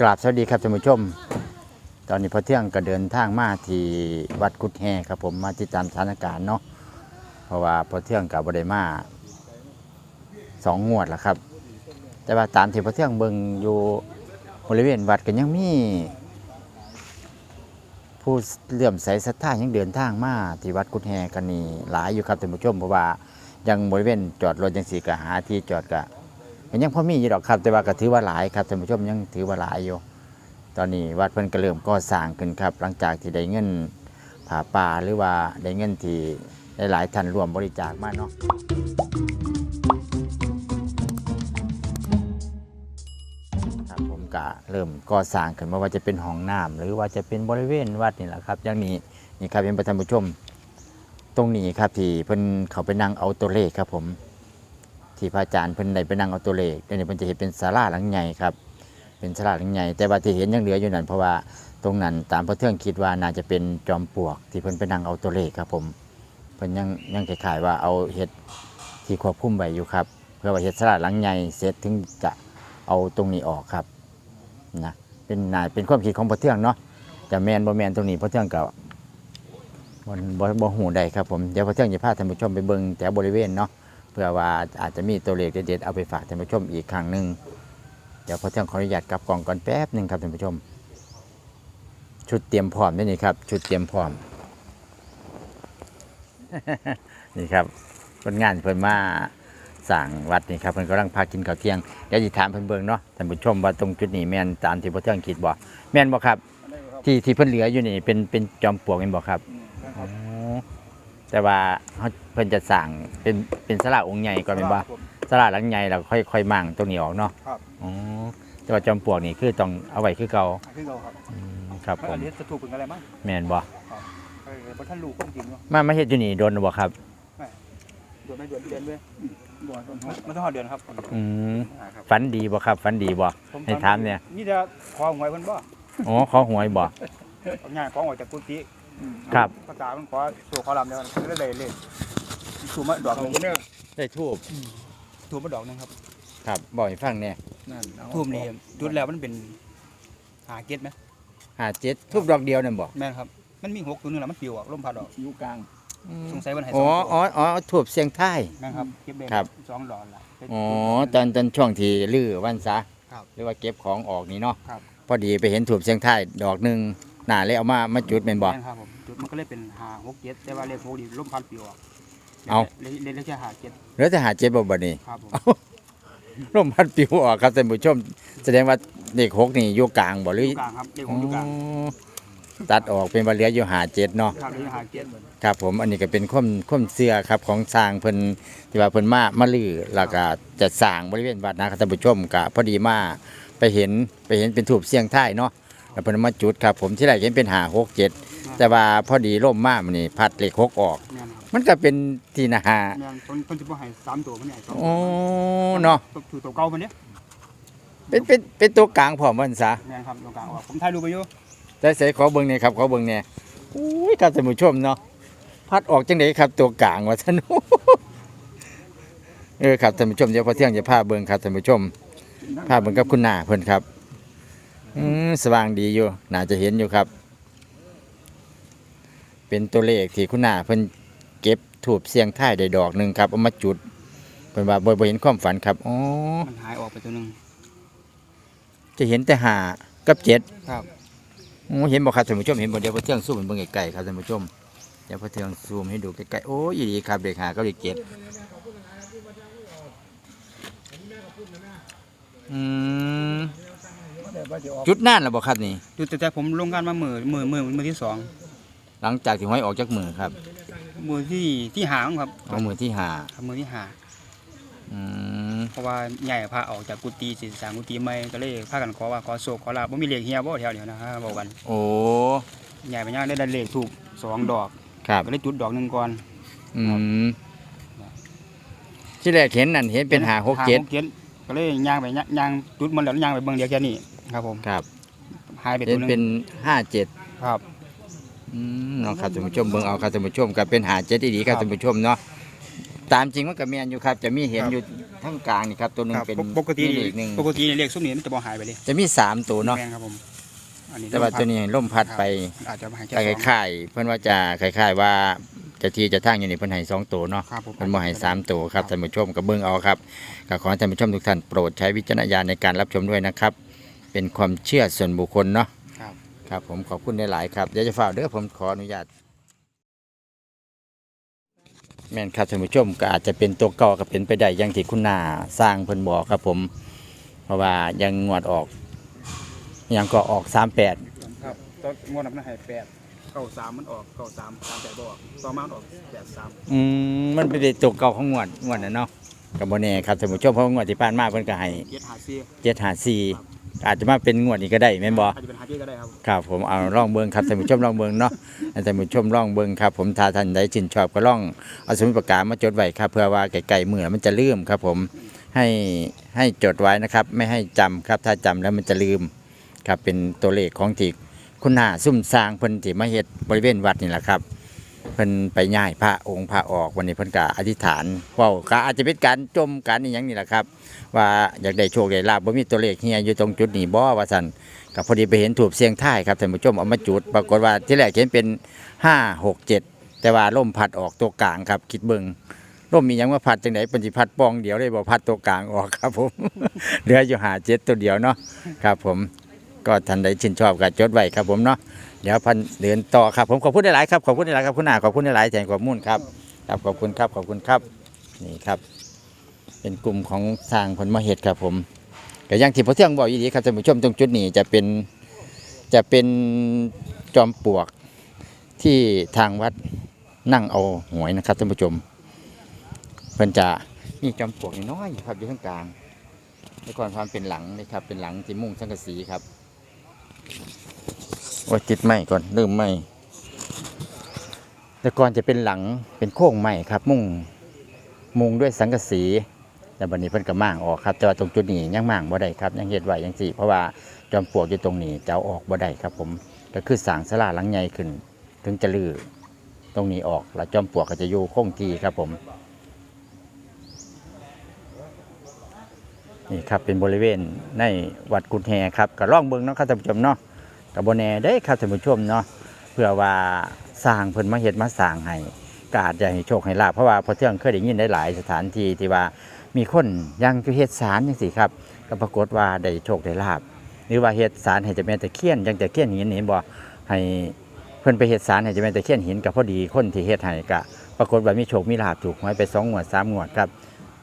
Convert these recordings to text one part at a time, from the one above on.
กราบสวัสดีครับท่านผู้ชม ตอนนี้พอเที่ยงก็เดินทางมาที่วัดกุดแฮครับผมมาติดตามสถานการณ์เนาะเพราะว่าพอเที่ยงกับบไดมาสองงวดแล้วครับ แต่ว่าตามที่พอเที่ยงเบิงอยู่บริเวณวัดก็ยังมี ผู้เลื่อมใสศรัทธายังเดินทางมาที่วัดกุดแฮกันนี่หลายอยู่ครับท่านผู้ชมเพราะว่ายังบริเวณจอดรถยังสีก็หาที่จอดก็ ก็ยังพอมีอยู่ดอกครับ แต่ว่าก็ถือว่าหลายครับท่านผู้ชมยังถือว่าหลายอยู่ ตอนนี้วัดเพิ่นก็เริ่มก่อสร้างขึ้นครับ หลังจากที่ได้เงินผ่าป่าหรือว่าได้เงินที่หลายๆท่านร่วมบริจาคมาเนาะครับผมก็เริ่มก่อสร้างขึ้นไม่ว่าจะเป็นห้องน้ำหรือว่าจะเป็นบริเวณวัดนี่แหละครับอย่างนี้นี่ครับเป็นประธานผู้ชม ตรงนี้ครับที่เพิ่นเขาไปนั่งเอาตัวเลขครับผม ที่พระอาจารย์เพิ่นได้ไปนั่งเอาตัวเลขเดี๋ยวนี้เพิ่นจะเห็นเป็นศาลาหลังใหญ่ครับเป็นสลาดใหญ่แต่ว่าที่เห็นยังเหลืออยู่นั่นเพราะว่าตรงนั้นตามพระเทืองคิดว่าน่าจะเป็นจอมปลวก ที่เพิ่นไปนั่งเอาตัวเลขครับผมเพิ่นยังยังคล้ายว่าเอาเห็ดที่ควบคุมไว้อยู่ครับ เพื่อว่าเห็ดสลาดหลังใหญ่เสร็จถึงจะเอาตรงนี้ออกครับนะเป็นนายเป็นความคิดของพระเทืองเนาะจะแมนบ่แมนตรงนี้พระเทืองก็บ่บ่บ่หูใดครับผมเดี๋ยวพระเทืองจะพาท่านผู้ชมไปเบิ่งแต่บริเวณเนาะ เพื่อว่าอาจจะมีตัวเลขเด็ดๆเอาไปฝากท่านผู้ชมอีกครั้งหนึ่งเดี๋ยวพอเที่ยงขออนุญาตกลับกล่องก่อนแป๊บหนึ่งครับท่านผู้ชม ชุดเตรียมพร้อมนี่นี่ครับ ชุดเตรียมพร้อม นี่ครับคนงานเพิ่นมาสั่งวัดนี่ครับเพิ่นกำลังพากินข้าวเที่ยงเดี๋ยวจะถามเพิ่นเบิ่งเนาะท่านผู้ชมว่าตรงจุดนี้แม่นตามที่พอเที่ยงคิดบ่แม่นบ่ครับ ที่ที่เพิ่นเหลืออยู่นี่เป็นเป็นจอมปลวกแม่นบ่ครับ แต่ว่าเขาเพิ่นจะสั่งเป็นเป็นสลาองค์ใหญ่ก่อนแม่นบ่สลาหลังใหญ่แล้วค่อยค่อยมั่งตรงนี้ออกเนาะครับ อ๋อแต่ว่าจอมปลวกนี่คือต้องเอาไว้คือเก่าขึ้นเราครับอืมครับผอัมนนี้จะถูกเป็นอะไรมั้งแม่นบ่เออเพราะท่านรู้ความจริงเนาะมามาเฮ็ดอยู่นี่โดนบ่ครับเดือนไม่เดือนเดือนด้วยบ่ต้นมันต้องหอเดือนครับอืมอ่าครับฝันดีบ่ครับฝันดีบ่ผมให้ถามเนี่ย นี่จะขอหวยเพิ่นบ่อ๋อขอหวยบ่เอาง่ายขอหวยจากกุฏิ ครับภาษามันขอสู่ขอลำเดียวกันคือเลยเลยถูกมาดอกหนึงได้ทูบถูกมาดอกหนึงครับครับบอกให้ฟังแหน่ทูบนี่จุดแล้วมันเป็นหาเก็ตไหม57ทูบดอกเดียวนั่นบ่แม่นครับ มันมีหกตัวนึงแล้วมันปลิวออกลมพัดออกอยู่กลางสงสัยมันให้สอ๋อองอ๋ออ๋อทูบเสียงท้าย แม่นครับเก็บได้ครับ สองดอกละ อ๋อตอนตอนช่วงที่ลื้อวันซะครับหรือว่าเก็บของออกนี่เนาะครับ พอดีไปเห็นทูบเสียงท้ายดอกหนึง หน้าเลยเอามามาจุดแม่นบ่ แม่นครับผมจุดมันก็เลยเป็นหาหกเจ็ดแต่ว่าเลขหกดีลมพัดปลิวออกเอา เลยเลยเลยแค่หาเจ็ดเหลือแต่หาเจ็บบ่บัดนี้ ครับผมลมพัดปลิวออกครับท่านผู้ชม แสดงว่าเด็กหกนี่อยู่กลางบ่หรืออยู่กลางครับเลขหกอยู่กลางอ๋อตัดออกเป็นบาเหลียอยู่หาเจ็ดเนาะครับเลยหาเจ็ดเหมือนครับผมอันนี้ก็เป็นข้อมข้อมเสื้อครับของสร้างเพิ่นที่ว่าเพิ่นมามาลือแล้วก็จะสร้างบริเวณวัดนะครับท่านผู้ชมก็พอดีมาไปเห็นไปเห็นเป็นถูบเสียงท้ายเนาะ แล้วเพิ่นเอามาจุดครับผมที่แรกเห็นเป็นหาหกเจ็ดแต่ว่าพอดีล่มมากมันนี่พัดเหล็กหกออก แม่นครับมันก็เป็นที่นาหาแม่นคนคนจะบ่ให้สามตัวมันใหญ่สองโอ้เนาะถือตัวเก่ามันเนี้ยเป็นเป็นเป็นตัวกลางพร้อมมันซะแม่นครับตัวกลางออกผมถ่ายรูปไปอยู่แต่ใส่ขอเบิ่งเนี่ยครับขอเบิ่งเนี่ยอุ้ยครับท่านผู้ชมเนาะพัดออกจังไดครับตัวกลางว่าท่านเออครับท่านผู้ชมเดี๋ยวพอเที่ยงจะพาเบิ่งครับท่านผู้ชมพาเบิ่งกับคุณหน้าเพิ่นครับ อืมสว่างดีอยู่ น่าจะเห็นอยู่ครับ เป็นตัวเลขที่คุณหน้าเพิ่นเก็บถูบเสียงท้ายได้ดอกหนึ่งครับเอามาจุดเพิ่นว่าบ่บ่เห็นความฝันครับอ๋อมันหายออกไปตัวหนึงจะเห็นแต่หากับเจ็ดครับโอ้เห็นบ่ครับท่านผู้ชมเห็นบ่เดี๋ยวพอเที่ยงซูมให้เบิ่งไกลๆครับท่านผู้ชมเดี๋ยวพอเที่ยงซูมให้ดูใกล้ๆโอ้ยอีดีครับเด็กหากับเด็กเจ็ดอืม จุดนั่นล่ะบ่ครับนี่ จุดแต่ผมลงงานมามือมือมือมือที่สองหลังจากที่ห้อยออกจากมือครับ มือที่ที่หางครับเอามือที่หาครับมือที่หาอืมเพราะว่าใหญ่พาออกจากกุฏิสิสร้างกุฏิใหม่ก็เลยพากันขอว่าขอโศกขอลาบบ่มีเลขเฮียบ่แถวเดียวนะฮะบอกกัน โอ้ใหญ่ไปย่างได้ได้เลขถูกสองดอกครับก็เลยจุดดอกหนึงก่อนอืมที่แรกเห็นนั่นเห็นเป็นหาหกเจ็ดหเจ็ดก็เลยย่างไปย่างย่างจุดมันแล้วย่างไปเบิ่งเดียวแค่นี้ ครับผมครับหายไปเห็ตัวนหนึงเป็นห้าเจ็ดครับอืมเนาะครับท่านผู้ชมเบิ่งเอาครับท่านผู้ชมก็เป็นหาเจ็ดดีๆครับครับ ท่านผู้ชมเนาะตามจริงมันก็แม่นอยู่ครับ จะมีเห็นครับอยู่ทั้งกลางนี่ครับตัวหนึงครับเป็นปกติมีนี่เลขหนึ่งปกตินี่เลขซุมนี้มันจะบ่หายไปเลยจะมีสามตัวเนาะแม่นครับผมอันนี้แต่ว่าตัวนี้ล่มพัดไปอาจจะหายแค่แต่สองคล้ายๆเพิ่นว่าจะคล้ายๆว่าเจะทีเจะทั้งอยู่นี่เพิ่นให้สองตัวเนาะครับผมเพิ่นบ่ให้สามตัวครับท่านผู้ชมก็เบิ่งเอาครับก็ขอให้ท่านผู้ชมทุกท่านโปรดใช้วิจารณญาณในการรับชมด้วยนะครับ เป็นความเชื่อส่วนบุคคลเนาะครับ ครับผมขอบคุณหลายๆครับเดี๋ยวจะฝากเด้อผมขออนุญาต แม่นครับท่านผู้ชมก็อาจจะเป็นตัวเก่าก็เป็นไปได้อย่างที่คุณนาสร้างเพิ่นบอกครับผม เพราะว่ายังงวดออกยังก็ออก38ครับตอนงวดนั้นมันให้แปดเก้าสามมันออกเก้าสามสามแปดบ่ออกต่อมามันออกแปดสามอืมมันเป็นตัวเก่าของงวดงวดน่ะเนาะก็บ่แน่ครับท่านผู้ชมเพราะว่างวดที่ผ่านมาเพิ่นก็ให้เจ็ดหาซี754 อาจจะมาเป็นงวดนี้ก็ได้แม่นบ่อาจจะเป็นหาซีก็ได้ครับ ครับผมเอาลองเบิ่งครับท่านผู้ชมลองเบิ่งเนาะให้ท่านผู้ชมลองเบิ่งครับผมถ้าท่านใดชื่นชอบก็ลองเอาสมุดปากกามาจดไว้ครับเพื่อว่าไก่ๆมือมันจะลืมครับ ผมให้ให้จดไว้นะครับ ไม่ให้จำครับถ้าจำแล้วมันจะลืมครับเป็นตัวเลขของที่คุณหน้าซุ่มสร้างเพิ่นที่มาเฮ็ดบริเวณวัดนี่แหละครับ เพิ่นไปย้ายพระองค์พระออกวันนี้เพิ่นก็อธิษฐานเว้าก็อาจจะเป็นการจมการอีหยังนี่แหละครับ ว่าอยากได้โชคได้ลาบบ่มีตัวเลขเฮียอยู่ตรงจุดนี้บ่ว่าซั่นก็พอดีไปเห็นถูกเสียงท้ายครับท่านผู้ชมเอามาจุด ปรากฏว่าที่แรกเห็นเป็น 5 6 7 แต่ว่าล่มพัดออกตัวกลางครับคิดเบิ่งล่มมียังว่าพัดจังไดเพิ่นสิพัดปองเดียวเลยบ่พัดตัวกลางออกครับผมเหลืออยู่หาเจ็ดตัวเดียวเนาะครับผมก็ท่านใดชื่นชอบก็จดไว้ครับผมเนาะ เดี๋ยวพันเดินต่อครับผมขอบคุณหลายๆครับขอบคุณหลายๆครับคุณอาขอบคุณหลายๆแทนข้อมูลครับครับขอบคุณครับขอบคุณครับนี่ครับ เป็นกลุ่มของสร้างผลมาเหตุครับผมก็อย่างที่พระเที่ยงบอกอยู่ดีครับท่านผู้ชมตรงจุดนี้จะเป็นจะเป็นจอมปลวกที่ทางวัดนั่งเอาหวยนะครับท่านผู้ชมเพิ่นจะมีจอมปลวกน้อยครับอยู่ข้างกลางในก่อนความเป็นหลังนะครับเป็นหลังที่มุ่งสังกะสีครับ ว่าติดไม้ก่อนเริ่มไม้แต่ก่อนจะเป็นหลังเป็นโค้งไม้ครับ มุงมุงด้วยสังกะสีแต่บัดนี้เพิ่นก็ม่างออกครับแต่ว่าตรงจุดนี้ยังม่างบ่ได้ครับยังเฮ็ดไว้ยังสิเพราะว่าจอมปลวกอยู่ตรงนี้จะเอาออกบ่ได้ครับ ผมก็คือสางศาลาหลังใหญ่ขึ้น ถึงจะลื้อตรงนี้ออกแล้วจอมปลวกก็จะอยู่คงที่ครับผมนี่ครับเป็นบริเวณในวัดกุฎแฮครับก็ล่องเบิงเนาะครับท่านผู้ชมเนาะ กับโบแน่ได้ครับท่านผู้ชมเนาะเพื่อว่าสร้างเพิ่นมาเฮ็ดมาสร้างให้ก็อาจจะให้โชคให้ลาภเพราะว่าพอเที่ยงเคยได้ยินได้หลายสถานที่ที่ว่ามีคนยังจะเฮ็ดศาลจังซี่ครับก็ปรากฏว่าได้โชคได้ลาภหรือว่าเฮ็ดศาลให้เจะแม่นตะเคียนจังตะเคียนหินเห็นบ่ให้เพิ่นไปเฮ็ดศาลให้เจะแม่นตะเคียนหินก็พอดีคนที่เฮ็ดให้ก็ปรากฏว่ามีโชคมีลาภถูกหวยไปสองงวดสามงวดครับ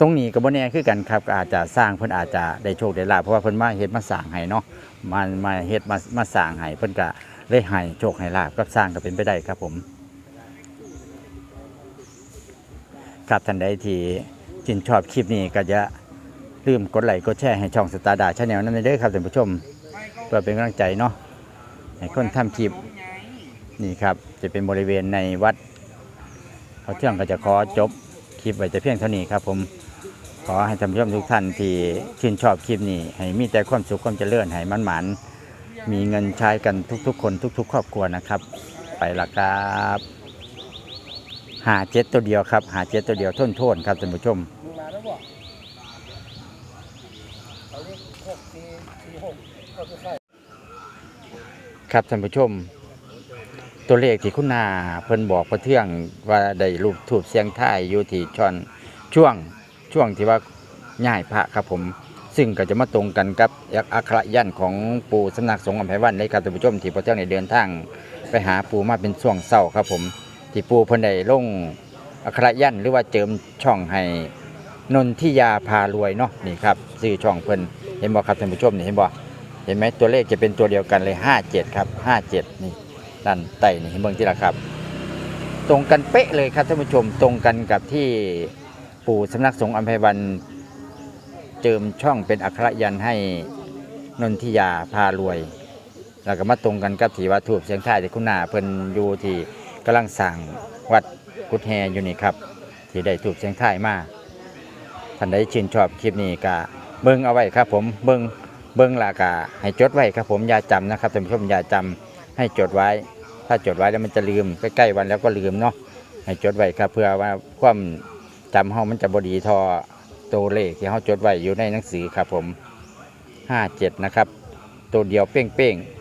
ตรงนี้ก็บ่แน่คือกันครับก็อาจจะสร้างเพิ่นอาจจะได้โชคได้ลาภเพราะว่าเพิ่นมาเฮ็ดมาสร้างให้เนาะ มามาเฮ็ดมามาสร้างให้เพิ่นก็เลยให้โชคให้ลาบกับสร้างก็เป็นไปได้ครับผมครับท่านใดที่ชื่นชอบคลิปนี้ก็จะลืมกดไลค์กดแชร์ให้ช่องสตาร์ดาชาแนลนั้นเด้อครับท่านผู้ชมเพื่อเป็นกำลังใจเนาะให้คนทำคลิปนี่ครับจะเป็นบริเวณในวัดพอเที่ยงก็จะขอจบคลิปไว้แต่เพียงเท่านี้ครับผม ขอให้ท่านผู้ชมทุกท่านที่ชื่นชอบคลิปนี้ ให้มีแต่ความสุขความเจริญให้มันหมันมีเงินใช้กันทุกๆ คนทุก ๆ ครอบครัวนะครับ ไปละครับหาเจ็ดตัวเดียวครับหาเจ็ดตัวเดียวทนโทษครับท่านผู้ชมครับท่านผู้ชม ตัวเลขที่คุณนาเพิ่นบอกพระเทืองว่าได้รูปถูกเสียงท้ายอยู่ที่ช่อนช่วง ช่วงที่ว่าย่ายพระครับผม ซึ่งก็จะมาตรงกันกับอัคระยันของปู่สำนักสงฆ์อำไพวันเลยครับท่านผู้ชมที่พระเทื่องในเดินทาง ไปหาปู่มาเป็นช่วงเศร้าครับผม ที่ปู่เพิ่นได้ลงอัคระยันหรือว่าเจิมช่องให้นนทิยาพารวยเนาะนี่ครับชื่อช่องเพิ่นเห็นบ่ครับท่านผู้ชมนี่เห็นบ่เห็นไหมตัวเลขจะเป็นตัวเดียวกันเลย 57 ครับ 57 นี่ด้านใต้นี่เห็นเบิ่งที่ละครับ ตรงกันเป๊ะเลยครับท่านผู้ชมตรงกันกับที่ ปู่สำนักสงฆ์อัมพวันเจิมช่องเป็นอัคระยันให้นนทิยาพารวย แล้วก็มาตรงกันกับที่วัดถูกเสียงท้ายที่คุณนาเพิ่นอยู่ที่กำลังสั่งวัดกุดแฮอยู่นี่ครับ ที่ได้ถูกเสียงท้ายมาท่านใดชื่นชอบคลิปนี้ก็เบิ่งเอาไว้ครับ ผมเบิ่งเบิ่งลวก็ให้จดไว้ครับผมอย่าจำนะครับท่านผู้ชมอย่าจำให้จดไว้ ถ้าจดไว้แล้วมันจะลืมใกล้ๆวันแล้วก็ลืมเนาะให้จดไว้ครับเพื่อว่าความ จำเฮามันจะบดีทอตัวเลขที่เฮาจดไว้อยู่ในหนังสือครับผมห้าเจ็ดนะครับ ตัวเดียวเป้งๆ